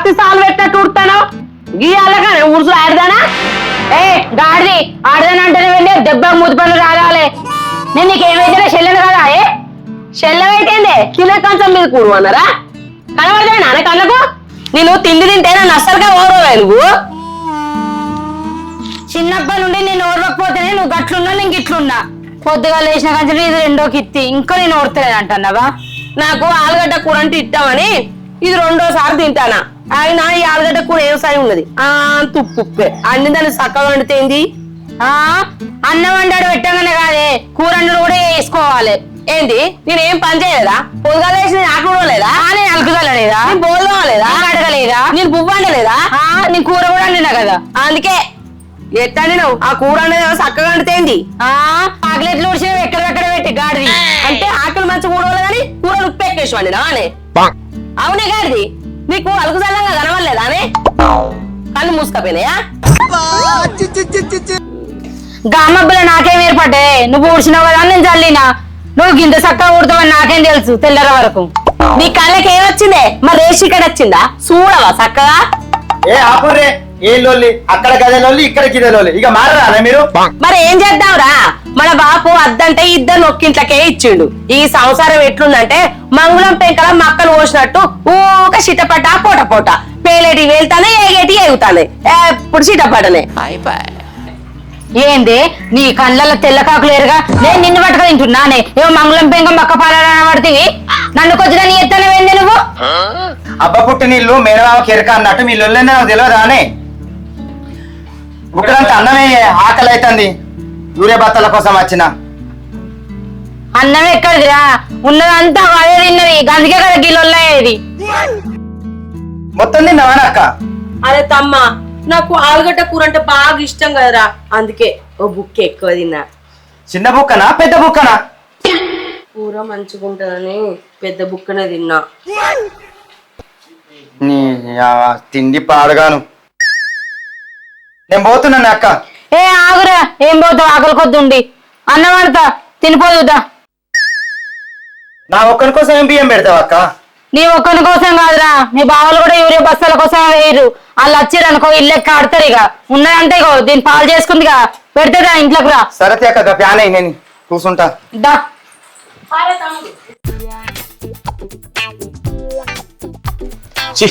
పత్తి సాలు పెట్టినట్టు ఉడతాను గీయాలగానే ఉడుసు ఆడదానా? ఏ గాడిది ఆడదానంటేనే వెళ్ళి దెబ్బ మూతి పనులు రాగాలి. నేను ఏమైతే చెల్లెను కదా ఏ? చెల్లెమైతేందే తినే కంచం మీద కూడు అన్నారా? కనబడదే నాన్న కళ్ళకు? నేను తిండి తింటే నన్ను అస్సలుగా ఓరవే నువ్వు. చిన్నప్పటి నుండి నేను ఓర్వకపోతేనే నువ్వు గట్లున్నా నేను గిట్లున్నా. పొద్దుగా లేచిన కంచె ఇది రెండో కిత్తి ఇంకా నేను ఓడతలేదు అంటున్నావా నాకు ఆలుగడ్డ కూర అంటే ఇట్టామని ఇది రెండోసారి తింటానా? ఆయన ఈ ఆలుగడ్డ కూర ఏం సాయి ఉన్నది? ఆ తుప్పుప్పే అన్ని దాన్ని చక్కగా వండితేంది ఆ అన్నం వండాడు పెట్టగానే కాదే కూర వండడు కూడా వేసుకోవాలి. ఏంది? నేను ఏం పని చేయలేదా? పొద్దుగా లేచి నేను లేదా నేను అలుకుదలేదా నేను బోల్దలేదా అడగలేదా నేను పువ్వు వండలేదా? నీ కూర కూడా వండినా కదా? అందుకే ఎత్తండి నువ్వు ఆ కూర అనేది చక్కగా వండితేంది ఆకలిట్లు ఉడిచిన ఎక్కడెక్కడ పెట్టి గాడిది. అంటే ఆకలి మంచి కూడవలే కానీ కూరలు ఉప్పు ఎక్కేసి వండినా అనే? అవునే గాడిది? నీకు అలుకుదల్లంగా కనవలేదా అనే? కళ్ళు మూసుకపోయినాయా? గామబ్బుల నాకేం ఏర్పడ్డే నువ్వు ఊడ్చినావు కదా నేను చల్లినా? నువ్వు గింత చక్కగా ఊడతావని నాకేం తెలుసు తెల్లర వరకు. నీ కళ్ళకి ఏమొచ్చిందే? మరి రేషి ఇక్కడ వచ్చిందా చూడవా చక్కగా? ఏ ఏ లొల్లి? అక్కడ గదే లొల్లి ఇక్కడ గిదే లొల్లి. ఇక మారరా మీరు? మరి ఏం చేద్దాంరా? మన బాపు అద్దంటే ఇద్దరు నొక్కింట్లకే ఇచ్చిండు. ఈ సంసారం ఎట్లుందంటే మంగుళం పెంకల మక్కలు పోసినట్టు ఊక చిటపట పోట పోట. పేలేటి వెళ్తానే ఏగేటి ఎగుతానే ఎప్పుడు చిటపటనే ఏంది? నీ కళ్ళల్లో తెల్ల కాకులు ఎరుగా నేను నిన్ను పట్టుక తింటున్నానే. ఏమో మంగళం పెంక మక్క పాలని పడుతుంది నన్ను కొద్దిగా నీ ఎత్తన వెంది నువ్వు అబ్బ పుట్టి నీళ్ళు మేనమామ కెరక అన్నట్టు మీ లొల్లి నాకు తెలియదా అని బుక్కడంత అన్నమే ఆకలి అవుతుంది యూరియా బత్తల కోసం వచ్చిన. అన్నం ఎక్కడిదిరా? ఉన్నదంతా అదే తిన్నది. గందుకే కదా గిల్లొల్లేది మొత్తం తిన్నావా అక్క? అరే తమ్మ నాకు ఆలుగడ్డ కూర అంటే బాగా ఇష్టం కదరా. అందుకే ఓ బుక్ ఎక్కువ తిన్నా. చిన్న బుక్కనా పెద్ద బుక్కనా? కూర మంచిగా ఉంటుందని పెద్ద బుక్కనే తిన్నా. నీ ఆ తిండి పాడగాను. నేను పోతున్నాను అక్క. ఏ ఆగురా ఏం పోతావు? ఆకలి కొద్దుండి. అన్నం ఆడతా తినిపోదుదా నా ఒక్కరి కోసం ఏం బియ్యం పెడతావు అక్క? నీ ఒక్కని కోసం కాదురా నీ బావలు కూడా యూరియా బస్తాల కోసం వేయరు. వాళ్ళు వచ్చారు అనుకో ఇల్లు ఎక్క ఆడతారు ఇక. ఉన్నదంటే ఇగో దీన్ని పాలు చేసుకుందిగా. పెడతారా ఇంట్లోకి రా. సరతి అక్క ప్యాన్ అయ్యి నేను కూర్చుంటా. దా. ఛీ,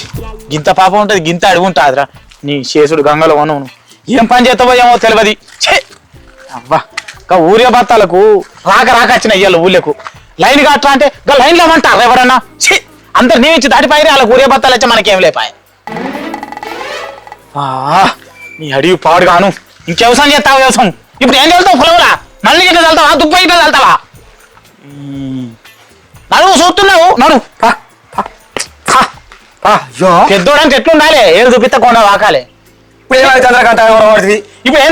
గింత పాపం ఉంటది గింత అడుగు ఉంటుందిరా నీ శేషుడు గంగలో వనవును ఏం పని చేస్తావో ఏమో తెలియదు ఛే! అవ్వా ఇంకా ఊరే బత్తాలకు రాక రాక వచ్చిన ఇయ్యాల ఊళ్ళకు. లైన్ కట్టరా అంటే ఇంకా లైన్లో ఏమంటారు ఎవరన్నా? ఛీ! అందరు నీ ఇచ్చి దాటిపోయి వాళ్ళకి ఊరే బత్తాలు వచ్చి మనకేం లేపాయి ఆ, నీ అడివి పాడుగాను. ఇంకెవసం చేస్తావు వ్యవసాయం ఇప్పుడు ఏం వెళ్తావు పొలంలా? మళ్ళీ ఇట్లా వెళ్తావా దుబ్బ ఇట్లా వెళ్తావా నడువు చూస్తున్నావు నడు. పా, పా, పా. అయ్యో. పెద్దోడంటే ఎట్లుండాలి? ఏడు చూపిస్తా కొండ వాకాలి. ఇప్పుడు ఏమైతే చంద్రకాంత పడుతుంది? ఇప్పుడు ఏం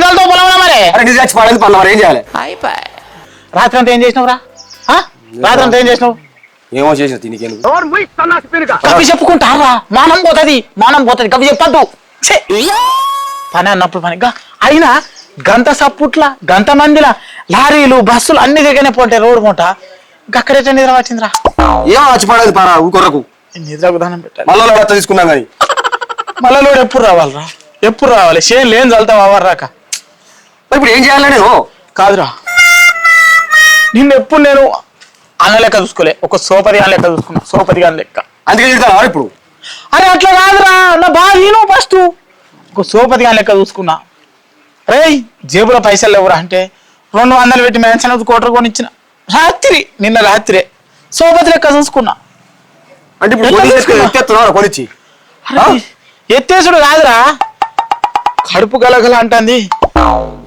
మరి? అరే నిజం చచ్చి పడేది పనులు మరి ఏం చేయాలి? రాత్రి అంతా ఏం చేసినావు రా రాత్రి అంతా ఏం చేసినావు? ఏమో చేసిన తినికి కవి చెప్పుకుంటారా? మానం పోతుంది మానం పోతుంది కవి చెప్పద్దు! పని అన్నప్పుడు పని. గా- అయినా గంత సప్పుట్ల గంత మందిలా లారీలు బస్సులు అన్ని దగ్గరనే పోంటాయి రోడ్డు మూట అక్కడైతే నిద్ర పట్టిందిరా? ఏమో వచ్చి పడేది పారా ఊకొరకు నిద్రకు దానం పెట్టాలి. మళ్ళీ తీసుకున్నాం కానీ. మళ్ళీ ఎప్పుడు రావాలిరా? ఎప్పుడు రావాలి? చేను లేని చల్తావు అవర్ రాక మరి ఇప్పుడు ఏం చేయాలి నేను? కాదురా. నిన్ను ఎప్పుడు నేను అన్న లెక్క చూసుకోలే. ఒక సోపది అన్న లెక్క చూసుకున్నా. సోపది అని లెక్క. అందుకే చెప్తాను ఇప్పుడు? అరే అట్లా కాదురా. నా బాగా నేను ఫస్ట్ ఒక సోపది అని లెక్క చూసుకున్నా. రేయ్ జేబులో పైసలు లేవురా అంటే రెండు వందలు పెట్టి మ్యాన్షన్ కోటర్ కొనిచ్చిన. రాత్రి నిన్న రాత్రే సోపతి లెక్క చూసుకున్నా. అంటే ఇప్పుడు కొనిచ్చి. ఎత్తేసుడు కాదురా. కడుపు గలగల అంటుంది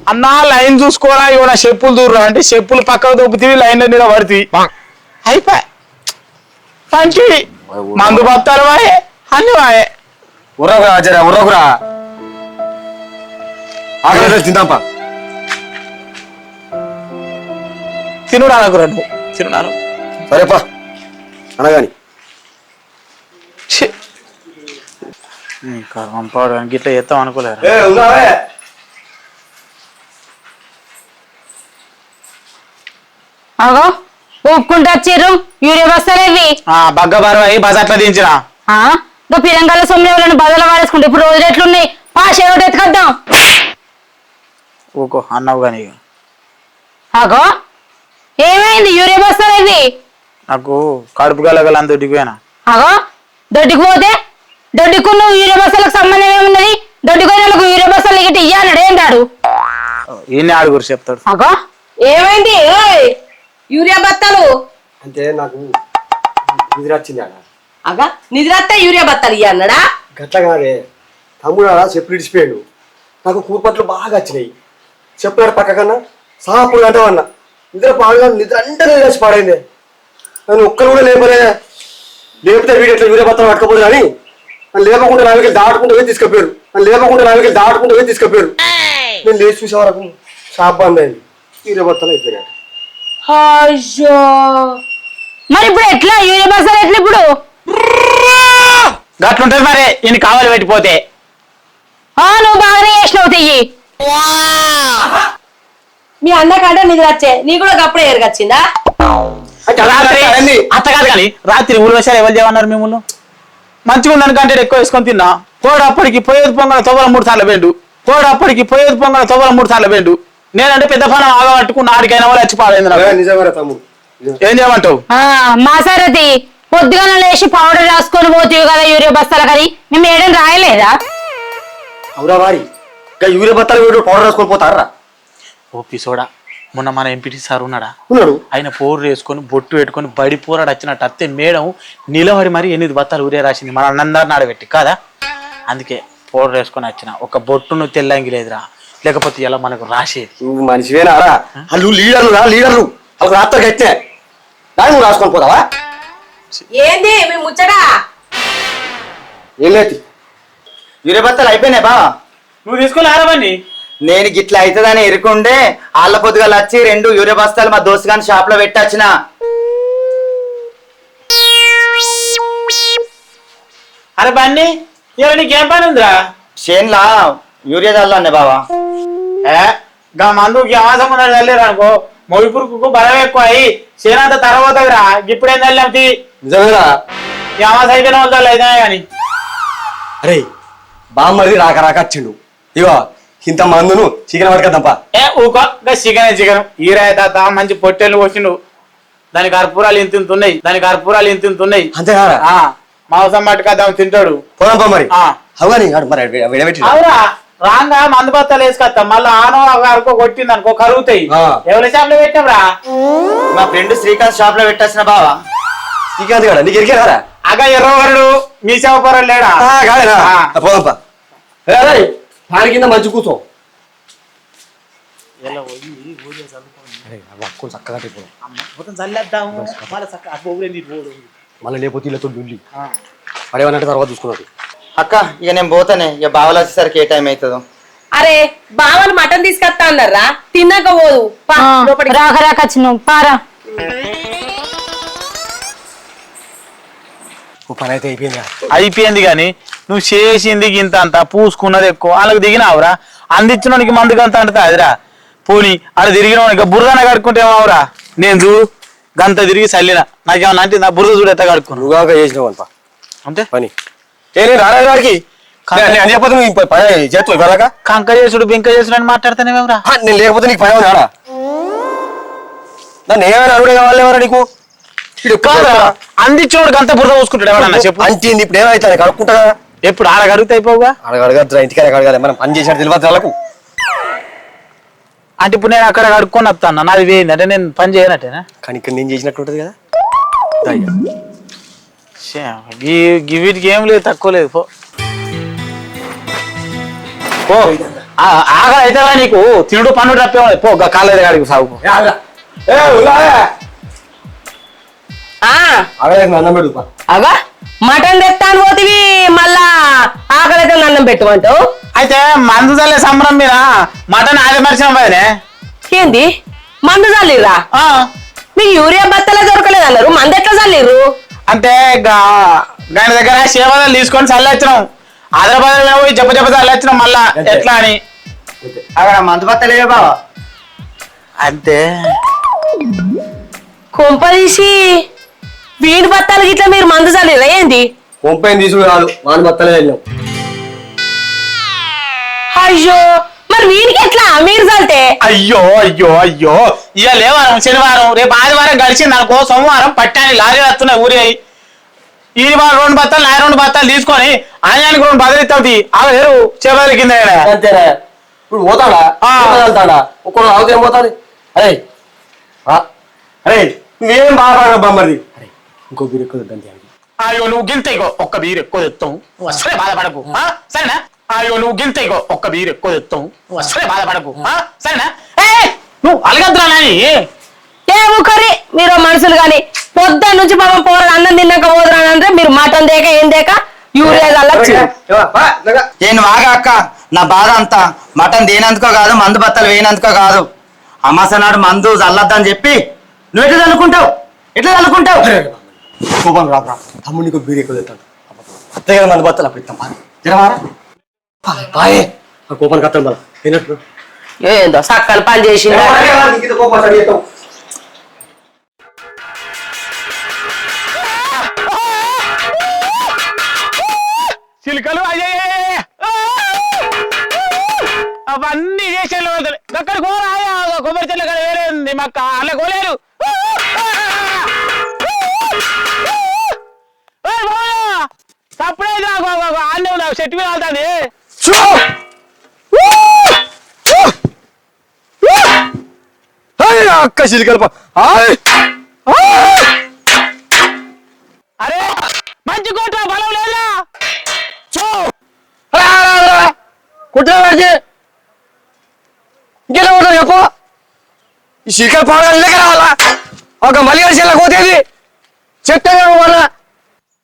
అన్నా లైన్ చూసుకోరా ఇవ్వ నా చెప్పులు దూరరా అంటే చెప్పులు పక్కకు దొబ్బుతీవి లైన్ మీద పడుతుంది అయిపోయి పంచి. మందు బత్తాలు వాయే అన్ని వాయే. ఉర్రకురా జర ఉర్రకురా. ఆకలి తిందాంపా. తినుడు అనకురా నువ్వు తినుడాను సరేపా. అనగాని. కర్మంపాడు గిట్లా చేస్తాం అనుకోలేరు? అగో ఊపుకుంటూ వచ్చిర్రు. యూరియా బస్తాలు ఇవి బగ్గ బరువు అయి బజార్లో దించిన. పిరంగాల సొమ్మెలను బదలు వాడేసుకుంటే ఇప్పుడు రోజులు ఎట్లున్నాయి? పాష ఏమిటి ఎత్తుకొద్దాం. ఊకో అన్నావు కానీ. అగో ఏమైంది? యూరియా బస్తాలు ఇవి నాకు కడుపు గలగల అంత దిగిపోయినా. అగో దొడ్డికి పోతే దొడ్డికు నువ్వు యూరియా బస్తాలకు సంబంధం ఏమున్నది దొడ్డికి వాళ్ళకు యూరియా బస్తాలు ఇటు ఇయ్యాలడు ఏంటాడు ఈయన ఆడుగురు చెప్తాడు. అగో ఏమైంది? ఓయ్ యూరియా బత్తాలు. అంటే నాకు నిద్ర వచ్చింది ఆడ అగా నిద్రత్తే యూరియా బత్తాలు ఇయ్య అన్నాడా? గట్ల కాదే తమ్ముడు ఆడ చెప్పు ఇడిచిపోయాడు నాకు కూరపట్లు బాగా వచ్చినాయి. చెప్పాడు పక్క కన్నా సాపుడు అంటే అన్న నిద్ర పాడుగా నిద్ర అంటే లేచి పాడైంది. నన్ను ఒక్కరు కూడా లేపలే. లేపితే వీడు ఎట్లా వీరే భర్తలు పట్టుకపోదు కానీ నన్ను లేపకుండా నావికి దాటుకుంటూ పోయి తీసుకపోయారు నన్ను లేపకుండా నావికి దాటుకుంటూ పోయి తీసుకపోయారు నేను లేచి చూసే వరకు షాప్ బంద్ అయింది వీరే భర్తలు అయిపోయాడు అయ్యో మరి ఇప్పుడు ఎట్లా యూరియా బస్తాలు ఎట్లా ఇప్పుడు గట్లుంటది మరి ఈయన కావాలి పెట్టిపోతే ఆ నువ్వు బాగానే చేసినావు తెయ్యి మీ అన్న కంటే నిద్ర వచ్చే నీ కూడా అప్పుడే ఎరగచ్చిందా రాత్రి. అత్త కాదు కానీ రాత్రి ఊరు వేసారు ఎవరు చేయమన్నారు మిమ్మల్ని మంచిగా ఉందని కంటే ఎక్కువ వేసుకొని తిన్నా. పోడు అప్పటికి పోయేది పొంగల తొవ్వల మూడు సార్లు వెండు పోడు అప్పటికి పోయేది పొంగల తొవ్వల మూడు సార్లు వెండు నేనంటే పెద్ద పని ఆగబట్టుకున్న ఆడికైనా వాళ్ళు వచ్చి పాడైంది ఏం చేయమంటావు? ఆ, మా సారథి పొద్దుగాన లేచి పౌడర్ రాసుకొని పోతీవి కదా యూరియా బస్తాల కది మేము ఏడం రాయలేదా? అవురా వారి. యూరియా వీడు పౌడర్ వేసుకొని పోతారా? ఓ పిసోడా. మొన్న మన ఎంపీటీ సార్ ఉన్నాడా? ఉన్నాడు. ఆయన పోరు వేసుకొని బొట్టు పెట్టుకొని బడి పోరాడు వచ్చినట్టు. అత్తే మేడం నిలబడి మరి ఎనిమిది బత్తాలు ఊరే రాసింది. మన అన్నందరిని ఆడబెట్టి కాదా? అందుకే పౌడర్ వేసుకొని వచ్చిన. ఒక బొట్టును తెల్లంగి లేదురా. లేకపోతే ఇలా మనకు రాసేది? నువ్వు మనిషివేనా? రా. వాళ్ళు లీడర్లు రా లీడర్లు. రాత్రి కట్టే. దాన్ని నువ్వు రాసుకొని పోతావా ఏంది? మీ ముచ్చట? ఏం లేదు. బత్తాలు అయిపోయినాయి బా. నువ్వు తీసుకొని ఆరవని నేను గిట్ల అవుతుందని ఎరుకుంటే ఆళ్ళ పొద్దుగాల వచ్చి రెండు యూరియా బస్తాలు మా దోస్తు గాని షాప్లో పెట్టొచ్చిన అరే బన్నీ ఇవాళ నీకేం పని ఉందిరా? షేన్లా యూరియా చల్లండి బావా. ఏ గా ఆవాసం ఉన్నది వెళ్ళారు అనుకో మొగిపురుకు బలం ఎక్కువ అయ్యి సేనంత తర్వాత ఇప్పుడు ఏం వెళ్ళాం నిజమేనా ఈ ఆవాసం అయిపోయిన వాళ్ళు అయితే కానీ అరే బామ్మది రాక రాక వచ్చిండు. ఇగో ఇంత మందును చికెన్ పట్టుకద్దాంపా ఏ ఊకో చికెన్ చికెన్. ఈరాయ తాత మంచి పొట్టెలు పోసిండు. దానికి అర్పూరాలు ఇంత ఇంత ఉన్నాయి. దానికి అర్పూరాలు ఇంత ఇంత ఉన్నాయి. అంతేనా ఆ మాంసం పట్టుకొద్దాం తింటాడు. పోదాంపా మరి. ఆ. అవని మరి విడబెట్టి అవురా. రాంగా మందు బత్తాలు వేసుకొస్తాం. మళ్ళీ ఆనో అరుకో కొట్టింది అనుకో కరుగుతాయి. ఆ. ఎవరి షాప్లో పెట్టాంరా మా ఫ్రెండ్ శ్రీకాంత్ షాప్లో పెట్టొచ్చిన బావా. శ్రీకాంత్ గాడా? నీకు ఎరికేరా అగ ఎర్రవరుడు మీ సేవపరం లేడా? ఆ. పోదాంపా. దాని కింద మంచి కూర్చో చక్కగా మొత్తం చల్లేద్దాము. మళ్ళీ చక్కగా పోగులేంది పోడు మళ్ళీ లేకపోతే డుల్లి పడేవన్నట్టు తర్వాత చూసుకున్నాడు. అక్క ఇక నేను పోతానే. ఇక బావలు వచ్చేసరికి ఏ టైం అవుతుందో. అరే బావలు మటన్ తీసుకొస్తా అన్నారా? తిన్నాక పోదు. రాక రాక పారా ఓ పని అయితే అయిపోయిందా అయిపోయింది కానీ నువ్వు చేసింది గింత అంత పూసుకున్నది ఎక్కువ వాళ్ళకి దిగినావురా? అందించినోనికి మందు గంత అంటే అదిరా పోనీ అక్కడ తిరిగిన బురదన కడుక్కుంటే ఏమావురా? నేను చూడు గంత తిరిగి చల్లిన. నాకేమన్నా అంటే నా బురద చూడు ఎత్త కడుక్కున్నాను నువ్వుగా చేసినావు అంత? అంటే పని. ఏ నేను రాలేదు వాడికి ఇవ్వరాక కంక చేసుడు బింక చేసుడు అని మాట్లాడుతానేమరా నేను లేకపోతే నీకు పని నన్ను ఏమైనా అడుగుడే కావాలి ఎవరా నీకు? అందించినోడు గంత బురద. పూసుకుంటాడు ఎవరన్నా చెప్పు. అంటింది ఇప్పుడు ఏమైతే కడుక్కుంటా కదా ఎప్పుడు ఆడ కడుగుతా అయిపోవుగా? అడగడగద్దురా ఇంటికాడ అడగాలి మనం పని చేసినట్టు తెలియదు వాళ్ళకు. అంటే ఇప్పుడు నేను అక్కడ కడుక్కొని వస్తాను? నాది వేయింది అంటే నేను పని చేయనట్టేనా? కానీ ఇక్కడ నేను చేసినట్టు ఉంటుంది కదా. దా ఇక. శ్యా, ఈ ఈ వీటికి ఏం లేదు తక్కువ లేదు పో. పో. ఆ- అవుతుందా నీకు. తినుడు పన్నుడు తప్పే. పో కాలేదు కాడికి సాగు పో. అన్నం పెడు పా. అగా మటన్ తెస్తాను పోతివి మళ్ళా ఆకలి అయితే అన్నం పెట్టమంటావు అయితే మందు చల్లే సంబరం మీద మటన్ ఆది మర్చిన పోయినే. ఏంది? మందు చల్లిర్రా? మీకు యూరియా బత్తలే దొరకలేదు అన్నారు. మంది ఎట్లా చల్లిర్రు? అంటే గా- దాని దగ్గర సేవలు తీసుకొని చల్లొచ్చినాం హైదరాబాద్లో పోయి చెప్ప చెప్ప చల్లొచ్చినాం మళ్ళా. ఎట్లా అని. అక్కడ మందు బత్తలేవే బావా. అంతే. కొంపదీసి వీడి బత్తాలు గిట్లా మీరు మందు చల్లిర్రా ఏంది? కొంపైన తీసుడు కాదు వాని బత్తలే వెళ్ళాం అయ్యో మరి వీనికి ఎట్లా? మీరు చల్తే అయ్యో అయ్యో అయ్యో. ఇవాళ లేవారం శనివారం రేపు ఆదివారం గడిచింది అనుకో సోమవారం పట్టాని లారీ వస్తున్నాయి ఊరి ఈ వారం రెండు బత్తాలు నా రెండు బత్తాలు తీసుకొని ఆయానికి రెండు బదిలిస్తావు ఆ వేరు చెబుదల కింద. అంతేనా? ఇప్పుడు పోతాడా? ఆ. వెళ్తాడా? ఒక్కడు ఆవుతే ఏం పోతాడు అరే ఆ, అరే నువ్వేం బాగా బామ్మది అరే ఇంకో బీరు ఎక్కువ అని. అయ్యో నువ్వు ఇగో ఒక్క బీరు ఎక్కువ తెస్తావు నువ్వు అసలే బాధపడకు. ఆ? సరేనా? అయ్యో నువ్వు ఇగో ఒక్క బీరు ఎక్కువ తెస్తావు నువ్వు అసలే బాధపడకు. ఆ? సరేనా? ఏ నువ్వు అలగద్దురా నాని. ఏ ముఖరి మీరు మనుషులు గాని పొద్దున్న నుంచి పాపం పోరలు అన్నం తిన్నాక పోదురానంటే మీరు మటన్ దేక ఏం దేక? యూరియా చల్లొచ్చు. నేను వాగా అక్క. నా బాధ అంతా మటన్ దేనందుకో కాదు మందు బత్తలు వేయనందుకో కాదు. అమాస నాడు మందు చల్లొద్దని చెప్పి నువ్వు ఎట్లా చల్లుకుంటావు? ఎట్లా చల్లుకుంటావు. కోపం రా రా. తమ్ముడు నీకు బీరు ఎక్కువ తెస్తాడు అత్తయ్య మంది బత్తలు అప్పుడు ఇస్తాం. జరవారా పా, పాయే ఆ కోపానికి అత్తం బల ఏనట్టు ఏందో సక్కలు పని చేస్తాం చిలుకలు అయ్యే అవన్నీ చేసేళ్ళు అక్కడ కోరాయా కొబ్బరి కాడ వేరే ఉంది. మాకు అలా కోలేరు. ఉన్నా చెట్టు మీద అక్క అరే మంచి కోట బలం లేదా? కుట్టే ఇంకెలా ఉంటుంది చెప్పు. ఈ సిలికల్ పాడగా ఇళ్ళకి రావాలా? ఒక కోతేది? చెట్టు వల్ల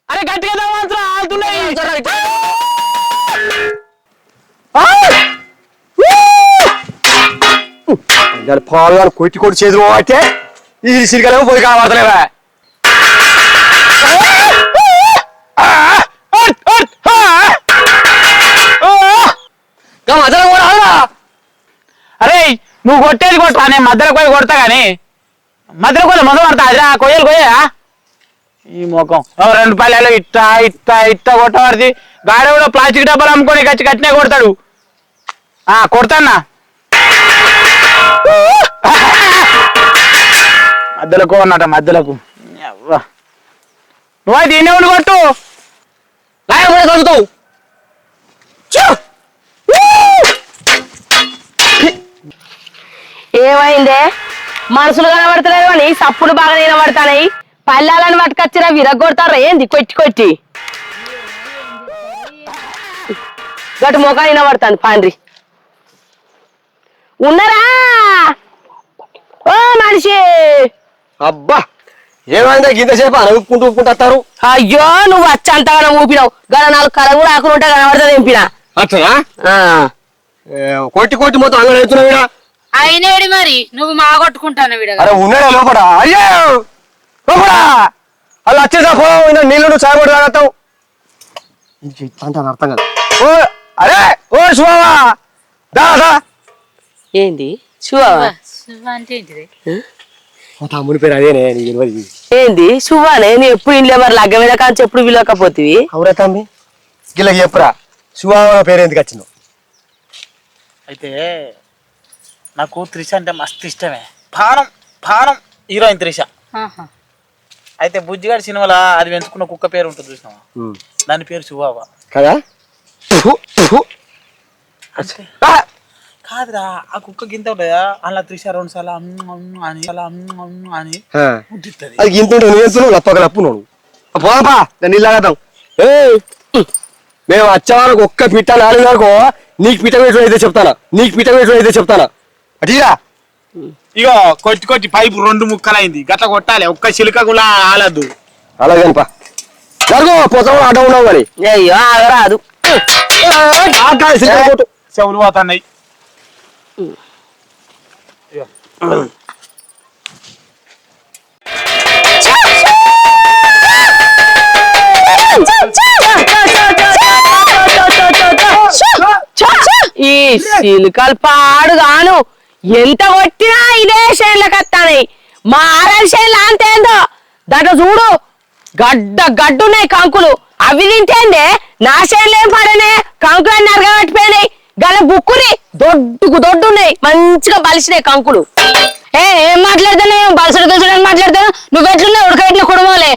అరే గట్టిగా మాత్రం ఆడుతున్నాయి. పాలు కొట్టి కొట్టి చేతులు అయితే ఈ సిలికలేమో పోయి ఆగరా. అరే నువ్వు కొట్టేది కొట్టా నేను మధ్యలో పోయి కొడతా గాని మధ్యలో కూడా మొదలు పడతా అదిరా కొయ్యలు కొయ్యా ఈ ముఖం. ఓ రెండు పల్లెలు ఇట్ట ఇట్ట ఇట్ట కొట్టబడితే గాడి కూడా ప్లాస్టిక్ డబ్బాలు అమ్ముకొని కచ్చి కట్టినే కొడతాడు. ఆ కొడతాన్నా మధ్యలకు అన్నట మధ్యలకు నువ్వు అయితే దీన్ని ఉండి కొట్టు. లాయర్ కూడా తగ్గుతావు ఏమైందే? మనుషులు కనబడతలేదు అని సప్పులు బాగా నిలబడతాయి పల్లెలను పట్టుకొచ్చిరా విరగొడతారా? ఏంది కొట్టి కొట్టి? గటు మొఖం వినబడతాను పాండ్రి. ఉన్నరా? ఓ మనిషి. అబ్బా ఏమైందా గింతసేపు అనుకుంటూ ఊపుకుంటూ వస్తారు? అయ్యో నువ్వు వచ్చి అంతగానో ఊపినావు. గల నాలుగు కళ కూడా ఆకులు ఉంటే కనబడుతుంది ఎంపిన అట్లా కొట్టి కొట్టి మొత్తం అంగడి అవుతున్నావు. అయినేడి మరి నువ్వు మా కొట్టుకుంటాను విడగా అరే ఉన్నాడా లోపల? అయ్యో! అలా వచ్చేసా పో నీళ్ళు నువ్వు చాయబడి తాగతావు అంటే అర్థం కాదు. ఓ అరే ఓ శివమా దా దా. ఏంది? ఏంటిది? మా తమ్ముని పేరు అదేనే నీకు తెలియదు ఏంది? శుభానే నువ్వు ఎప్పుడు ఇంట్లో మరి లగ్గ మీద కానీ ఎప్పుడు విలకపోతివి? అవురా తమ్మి. గిల్ల చెప్పురా. శివమా పేరు ఎందుకు వచ్చిందో? అయితే నాకు త్రిష అంటే మస్తు ఇష్టమే. పానం పానం హీరోయిన్ త్రిష. అయితే బుజ్జిగాడి సినిమాలో అది పెంచుకున్న కుక్క పేరు ఉంటుంది చూసినావా? దాని పేరు శుభావ కదా! కాదురా ఆ కుక్క గింత ఉంటుందా? అలా త్రిష రెండు సార్లు అని అలా అని అది గింత ఉంటుంది లప్పక లప్పు నువ్వు. పోదాపా దాన్ని ఏ మేము వచ్చేవాళ్ళకి ఒక్క పిట్ట నాలుగు వరకు నీకు పిట్ట వేసిన అయితే చెప్తానా? నీకు పిట్ట వేసిన అయితే చెప్తానా? అటీరా ఇగో కొట్టి కొట్టి పైపు రెండు ముక్కలైంది. గట్ల కొట్టాలి. ఒక్క చిలుక కూడా ఆలద్దు అలాగే పా జరుగు పోతాం ఉన్నావు మరి. అయ్యో ఆగరాదు. చెవులు పోతున్నాయి. ఈ సిలికలు పాడుగాను. ఎంత కొట్టినా ఇదే షైన్లకు వస్తాయి మా ఆరల్ షైన్లు అంతేందో దాంట్లో చూడు గడ్డ గడ్డున్నాయి కంకులు. అవి తింటేందే? నా షేర్లు ఏం పడనే? కంకులన్నీ అరగబెట్టిపోయినాయి. గల బుక్కుని దొడ్డుకు దొడ్డున్నాయి. మంచిగా బలిసినాయి కంకులు. ఏ ఏం మాట్లాడుతున్నావు? బలసడు గెలుసడు మాట్లాడుతావు నువ్వెట్లున్నావు? ఉడకబెట్టిన కుడుమోలే.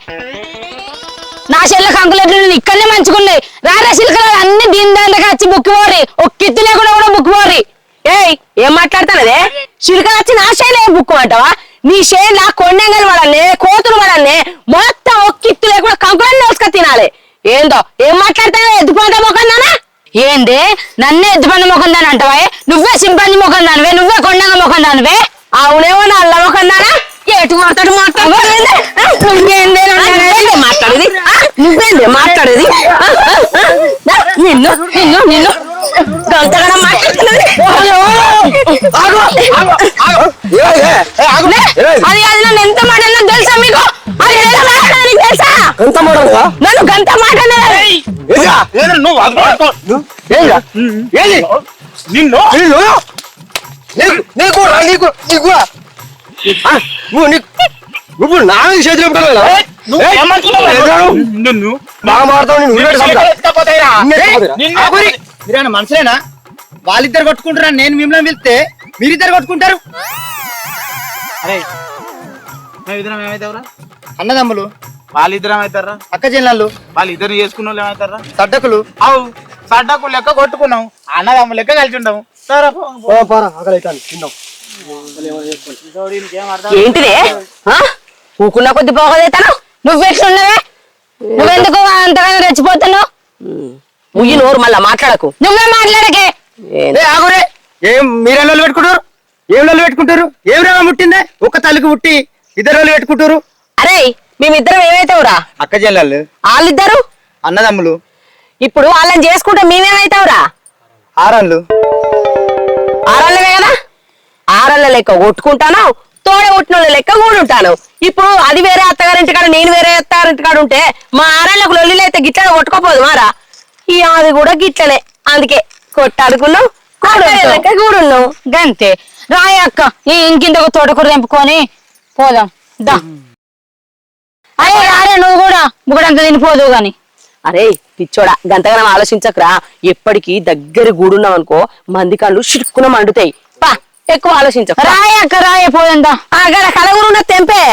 నా చెల్లె కంకులు ఎట్లున్నాయి? ఇక్కడనే మంచుకున్నాయి రారా శిల్కలు అన్ని దీని దాంట్లో వచ్చి బుక్కి పోరి. ఒక లేకుండా కూడా బుక్కి పోరి. ఏయ్ ఏం మాట్లాడతానదే చిలుక వచ్చి నా చేనులో ఏం బుక్కు అంటావా నీ చేనులా కొండంగలు పడన్నే కోతులు పడన్నే మొత్తం ఒక కిత్తు లేకుండా కంకులన్నీ వేసుక తినాలి. ఏందో ఏం మాట్లాడతానో ఎద్దుపోతా మొక్కన్నానా ఏందే నన్నే ఎద్దుపంది ముఖం దాని అంటావా? నువ్వే సింపంది ముఖం దానివే నువ్వే కొండంగ ముఖం దానివే అవునేమో నా అల్ల మొక్కన్నానా ఎటు మాట్లాడు? మాట్లాడు నువ్వేందే మాట్లాడేది? నువ్వేందే మాట్లాడేది? నిన్ను నిన్ను నిన్ను. లే, అది అది నన్ను ఎంత మాట తెలుసా మీకు అది ఎంత మాట తెలుసా ఎంత మాటలుగా నన్ను గంత మాట నిన్ను నీళ్ళు? నీకు నీకు నీకు నువ్వు నీకు నువ్వు నా చేతులు? నువ్వు? నిన్ను బాగా మాడతావు నేను మీరేనా మనుషులేనా వాళ్ళిద్దరు కొట్టుకుంటారా నేను మిమ్మల్ని వెళ్తే మీరిద్దరు కొట్టుకుంటారు? అరే మేమిద్దరం ఏమైతావురా? అన్నదమ్ములు వాళ్ళిద్దరం అవుతారా అక్క చెల్లెళ్ళు వాళ్ళు ఇద్దరు చేసుకున్న వాళ్ళు ఏమవుతారా సడ్డకులు. అవు సడ్డకు లెక్క కొట్టుకున్నాం అన్నదమ్ము లెక్క కలిసి సరే పోరా, తిందాం. ఏంటిదే? ఊకున్న కొద్ది పోగదేతాను నువ్వెట్లున్నావే? నువ్వెందుకు అంతగానో రెచ్చిపోతున్నావు? ముయ్యి నోరు మళ్ళా మాట్లాడకు. నువ్వే మాట్లాడకే. ఏ? ఆగురే ఏం మీరే లొల్లి పెట్టుకుంటారు? ఏం లొల్లి పెట్టుకుంటారు? ఏం రేమ ముట్టిందే? ఒక్క తల్లికి పుట్టి ఇద్దరు లొల్లి పెట్టుకుంటారు? అరే మేమిద్దరం ఏమైతావురా? అక్క చెల్లెళ్ళు. వాళ్ళిద్దరు? అన్నదమ్ములు. ఇప్పుడు వాళ్ళని చేసుకుంటే మేమేమైతావురా? ఆరళ్ళు ఆరళ్ళవే కదా? ఆరళ్ళ లెక్క కొట్టుకుంటాను తోడ కొట్టిన లెక్క కూడుంటాను. ఇప్పుడు అది వేరే అత్తగారింటి కాడ నేను వేరే అత్తగారింటి కాడ ఉంటే మా ఆరళ్ళకు లొల్లిలు అయితే గిట్లనే కొట్టుకోపోదు మారా ఈ అది కూడా గిట్లనే. అందుకే కొట్టాడుకున్నావు లెక్క కూడున్నావు గంతే. రాయ అక్క ఈ ఇంకింత ఒక తోటకూర తెంపుకొని పోదాం. దా. అయ్యే రారే నువ్వు కూడా. ముగడంత తినిపోదు గాని. అరే పిచ్చోడా గంతగానం ఆలోచించకరా. ఎప్పటికీ దగ్గర గూడున్నాం అనుకో మంది కళ్ళు చిరుక్కున మండుతాయి. పా ఎక్కువ ఆలోచించక. రాయ అక్క రాయ పోదందా అక్కడ కలగురున్న తెంపే.